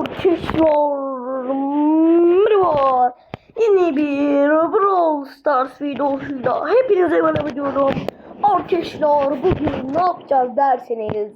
Arkadaşlar merhaba. Yeni bir Brawl Stars videosuyla hepinize merhaba diyorum. Arkadaşlar bugün ne yapacağız derseniz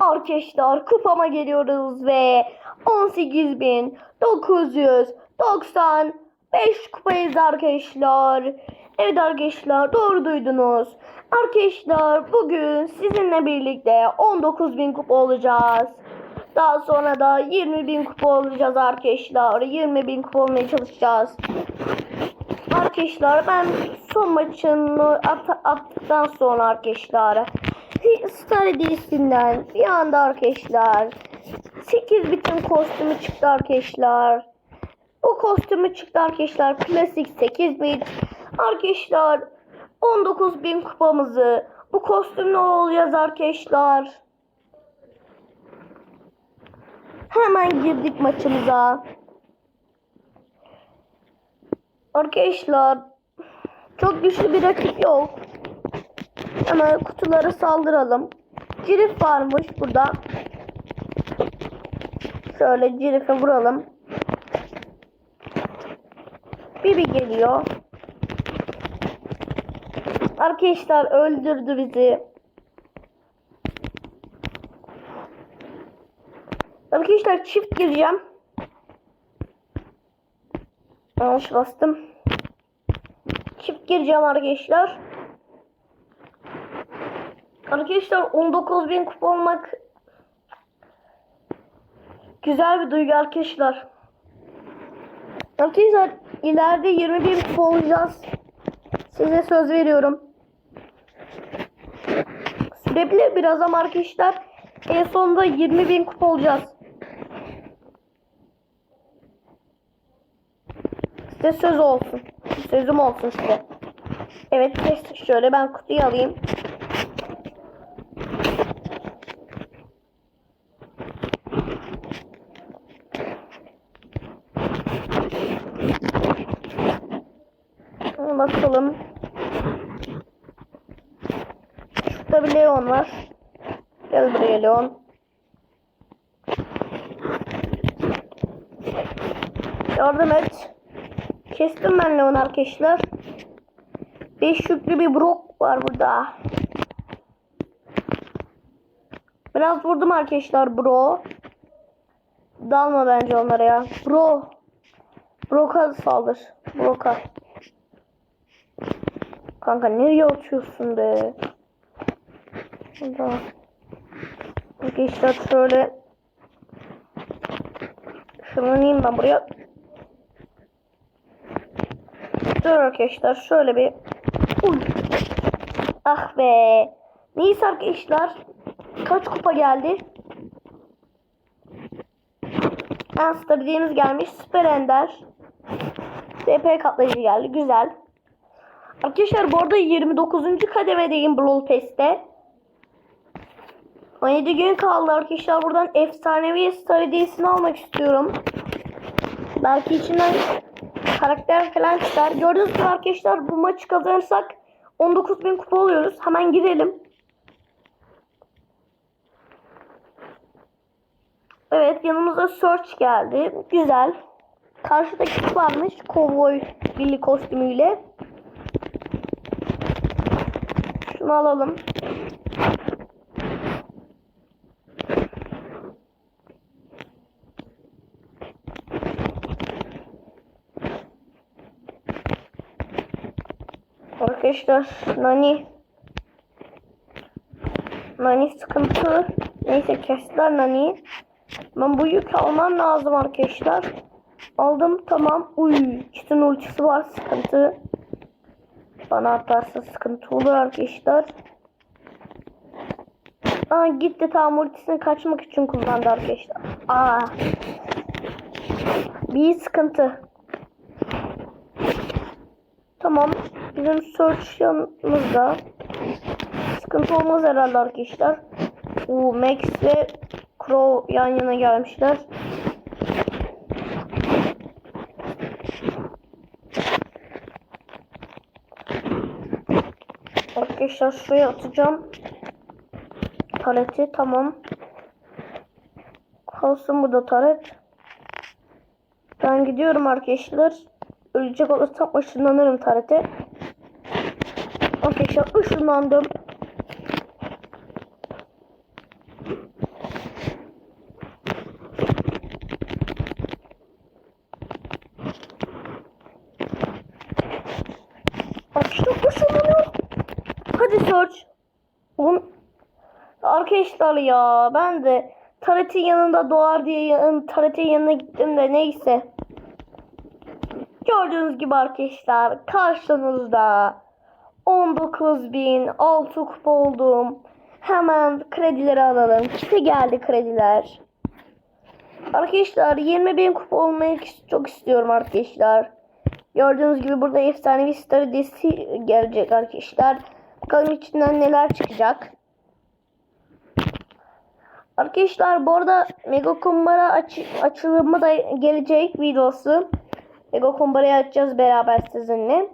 Arkadaşlar kupama geliyoruz ve 18.995 kupayız arkadaşlar. Evet arkadaşlar doğru duydunuz. Arkadaşlar bugün sizinle birlikte 19.000 kupa olacağız. Daha sonra da 20 bin kupa olacağız arkadaşlar. 20 bin kupa olmaya çalışacağız. Arkadaşlar ben son maçını at attıktan sonra arkadaşlar Star Edisi'nden bir anda arkadaşlar 8 bitin kostümü çıktı arkadaşlar. Bu kostümü çıktı arkadaşlar. Klasik 8 bit. Arkadaşlar 19 bin kupamızı bu kostümle olacağız arkadaşlar. Hemen girdik maçımıza. Arkadaşlar çok güçlü bir rakip yok. Hemen kutuları saldıralım. Cirif varmış burada. Şöyle Cirif'e vuralım. Bibi geliyor. Arkadaşlar öldürdü bizi. Arkadaşlar çift gireceğim. Yanlış bastım. Çift gireceğim arkadaşlar. Arkadaşlar 19.000 kupa olmak güzel bir duygu arkadaşlar. Arkadaşlar ileride 20.000 kupa olacağız. Size söz veriyorum. Sürebilir biraz ama arkadaşlar en sonunda 20.000 kupa olacağız. Size söz olsun. Sözüm olsun size. Evet şöyle ben kutuyu alayım. Bakalım. Şurada bir Leon var. Gel buraya Leon. Yardım et. Kestim ben Leon arkadaşlar. 5 yüklü bir Brock var burada. Biraz vurdum arkadaşlar bro. Dalma bence onlara ya. Bro. Brock'a saldır. Brock'a. Kanka nereye atıyorsun be? Burada. Arkadaşlar şöyle. Şunu ben buraya. Dur arkadaşlar şöyle bir. Uy. Ah be. Neyse arkadaşlar. Kaç kupa geldi? Monster dediğimiz gelmiş. Süper Ender. DP katlayıcı geldi. Güzel. Arkadaşlar bu arada 29. kademedeyim Brawl Pass'te. 17 gün kaldı arkadaşlar. Buradan efsanevi star almak istiyorum. Belki içinden karakter falan çıkar. Gördüğünüz gibi arkadaşlar bu maçı kazanırsak 19.000 kupa oluyoruz. Hemen girelim. Evet yanımıza Search geldi. Güzel. Karşıda kim varmış? Kovboy Billy kostümüyle. Şunu alalım. Arkadaşlar Nani Nani sıkıntı. Neyse kestiler Nani. Ben bu yük almam lazım arkadaşlar. Aldım tamam. Uy, çitin ultisi var sıkıntı. Bana atarsa sıkıntı olur arkadaşlar. Aa gitti tam ultisini kaçmak için kullandı arkadaşlar. Aa. Bir sıkıntı. Tamam. Bizim search yanımızda. Sıkıntı olmaz herhalde arkadaşlar. U Max ve Crow yan yana gelmişler. Arkadaşlar şuraya atacağım. Paleti tamam. Kalsın burada taret. Ben gidiyorum arkadaşlar. Ölecek olursam ışınlanırım tarete. Arkadaşlar ışınlandım. Arkadaşlar ışınlanıyorum. Hadi search. Oğlum, Arkadaşlar ya ben de Taret'in yanında doğar diye yan, Taret'in yanına gittim de neyse. Gördüğünüz gibi arkadaşlar karşınızda 19.000 altı kupa oldum. Hemen kredileri alalım. Kite geldi krediler. Arkadaşlar 20.000 kupa olmayı çok istiyorum arkadaşlar. Gördüğünüz gibi burada efsanevi star gelecek arkadaşlar. Bakalım içinden neler çıkacak. Arkadaşlar bu arada Mega Kumbara aç açılımı da gelecek videosu. Mega Kumbara'yı açacağız beraber sizinle.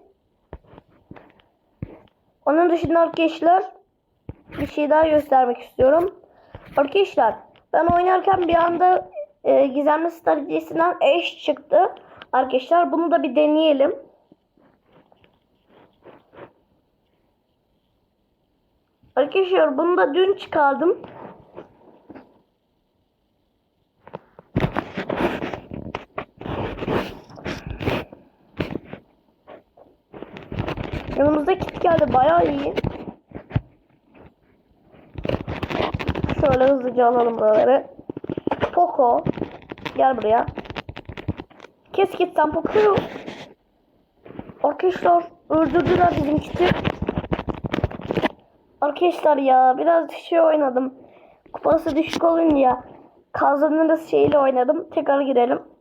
Onun dışında arkadaşlar bir şey daha göstermek istiyorum. Arkadaşlar ben oynarken bir anda e, Gizemli Stratejisi'nden eş çıktı. Arkadaşlar bunu da bir deneyelim. Arkadaşlar bunu da dün çıkardım. Yanımızda kit geldi bayağı iyi. Şöyle hızlıca alalım buraları. Poco. Gel buraya. Kes git sen Poco'yu. Arkadaşlar öldürdüler bizim kiti. Arkadaşlar ya biraz şey oynadım. Kupası düşük olunca kazanırız şeyle oynadım. Tekrar girelim.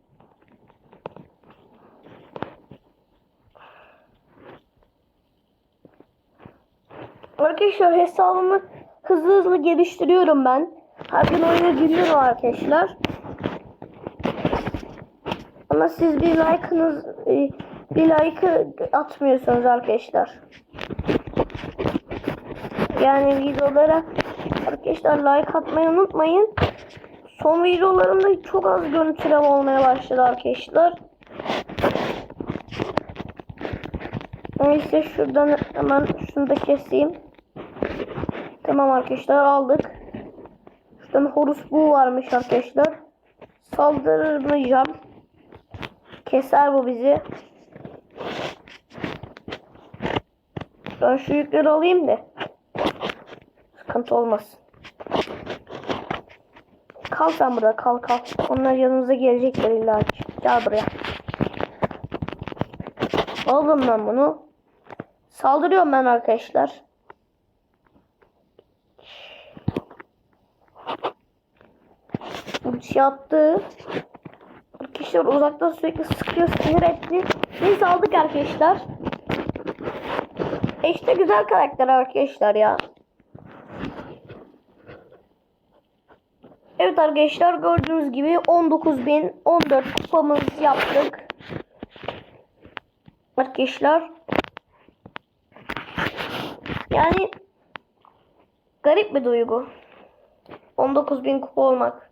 Arkadaşlar hesabımı hızlı hızlı geliştiriyorum ben. Her gün oyuna giriyorum arkadaşlar. Ama siz bir like'ınız e, bir like atmıyorsunuz arkadaşlar. Yani videolara arkadaşlar like atmayı unutmayın. Son videolarımda çok az görüntüleme olmaya başladı arkadaşlar. Neyse şuradan hemen şunu da keseyim. Tamam arkadaşlar aldık. Şuradan Horus bu varmış arkadaşlar. Saldırmayacağım. Keser bu bizi. Ben şu yükleri alayım da. Sıkıntı olmaz. Kal sen burada kal kal. Onlar yanımıza gelecekler illa. Gel buraya. Aldım ben bunu. Saldırıyorum ben arkadaşlar. Yaptı. Arkadaşlar uzaktan sürekli sıkıyor sinir etti. Neyse aldık arkadaşlar. E işte güzel karakter arkadaşlar ya. Evet arkadaşlar gördüğünüz gibi 19.014 kupamız yaptık. Arkadaşlar. Yani garip bir duygu. 19.000 kupa olmak.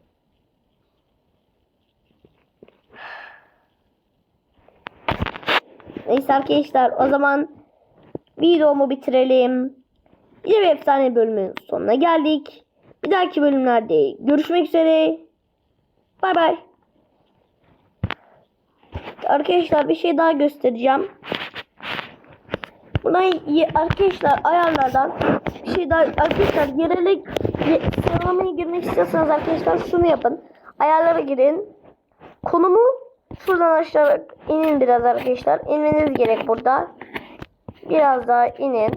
Neyse arkadaşlar o zaman videomu bitirelim. De bir efsane bölümün sonuna geldik. Bir dahaki bölümlerde görüşmek üzere. Bay bay. Arkadaşlar bir şey daha göstereceğim. Ye- arkadaşlar ayarlardan bir şey daha arkadaşlar yerele ye, sıralamaya girmek istiyorsanız arkadaşlar şunu yapın. Ayarlara girin. Konumu şuradan aşağı inin biraz arkadaşlar. İnmeniz gerek burada. Biraz daha inin.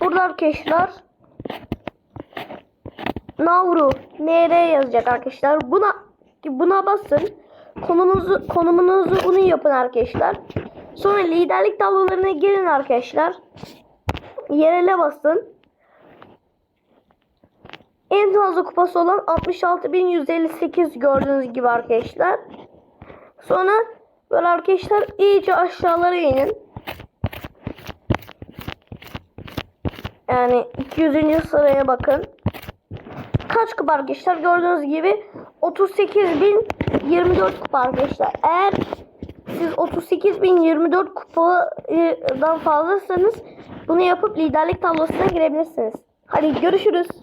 Burada arkadaşlar Navru NR yazacak arkadaşlar. Buna buna basın. Konumunuzu konumunuzu bunu yapın arkadaşlar. Sonra liderlik tablolarına girin arkadaşlar. Yerele basın. En fazla kupası olan 66.158 gördüğünüz gibi arkadaşlar. Sonra böyle arkadaşlar iyice aşağılara inin. Yani 200. sıraya bakın. Kaç kupa arkadaşlar gördüğünüz gibi 38.024 kupa arkadaşlar. Eğer siz 38.024 kupadan fazlasanız bunu yapıp liderlik tablosuna girebilirsiniz. Hadi görüşürüz.